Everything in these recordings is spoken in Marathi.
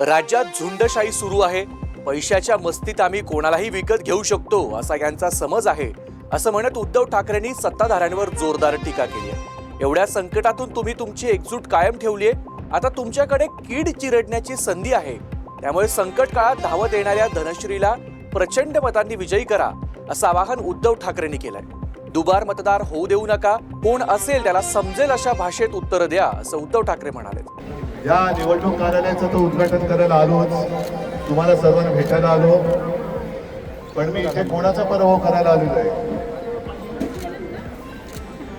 राज्यात झुंडशाही सुरू आहे. पैशाच्या मस्तीत आम्ही कोणालाही विकत घेऊ शकतो असा यांचा समज आहे असं म्हणत उद्धव ठाकरेंनी सत्ताधाऱ्यांवर जोरदार टीका केली आहे. एवढ्या संकटातून तुम्ही तुमची एकजूट कायम ठेवली आहे आता तुमच्याकडे कीड चिरडण्याची संधी आहे. त्यामुळे संकट काळात धावत येणाऱ्या धनश्रीला प्रचंड मतांनी विजयी करा असं आवाहन उद्धव ठाकरेंनी केलंय. दुबार मतदार होऊ देऊ नका कोण असेल त्याला समजेल अशा भाषेत उत्तरं द्या असं उद्धव ठाकरे म्हणाले या निवडणूक कार्यालयाचं तो उद्घाटन करायला आलोच. तुम्हाला सर्वांना भेटायला आलो. पण मी इथे कोणाचा पराभव करायला आलेलो आहे?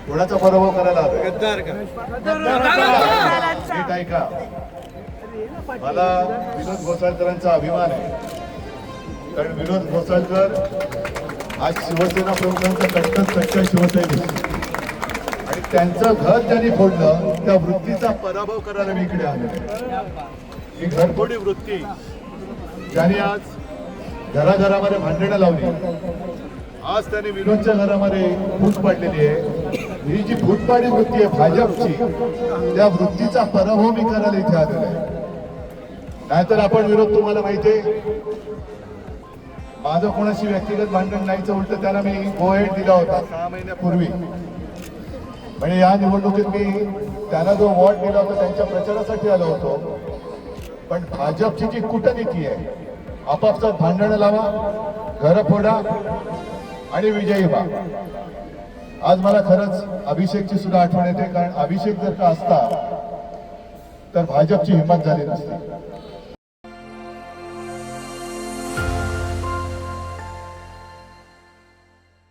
कोणाचा पराभव करायला आलोय? नीट ऐका. मला विनोद घोसाळकरांचा अभिमान आहे. कारण विनोद घोसाळकर आज शिवसेना प्रमुखांचा कट्टर कट्टर शिवसैनिक. त्यांचं घर ज्यांनी फोडलं त्या वृत्तीचा पराभव करायला मी इकडे आलो ही घरफोडी वृत्ती ज्याने आज घराघरामध्ये भांडणं लावली आज त्यांनी विनोदच्या घरामध्ये फूट पाडलेली आहे. ही जी फूटपाडी वृत्ती आहे भाजपची त्या वृत्तीचा पराभव मी करायला इथे आलेलो आहे. नाहीतर आपण विरोध तुम्हाला माहिती आहे माझं कोणाशी व्यक्तिगत भांडण नाहीचं उलट त्याला मी गोहेड दिला होता सहा महिन्यापूर्वी. म्हणजे या निवडणुकीत मी त्यांना जो वॉर्ड दिला होता त्यांच्या प्रचारासाठी आलो होतो. पण भाजपची जी कूटनीती आहे आपापसात भांडणं लावा घर फोडा आणि विजयी व्हा. आज मला खरंच अभिषेकची सुद्धा आठवण येते कारण अभिषेक जर का असता तर भाजपची हिंमत झाली नसती.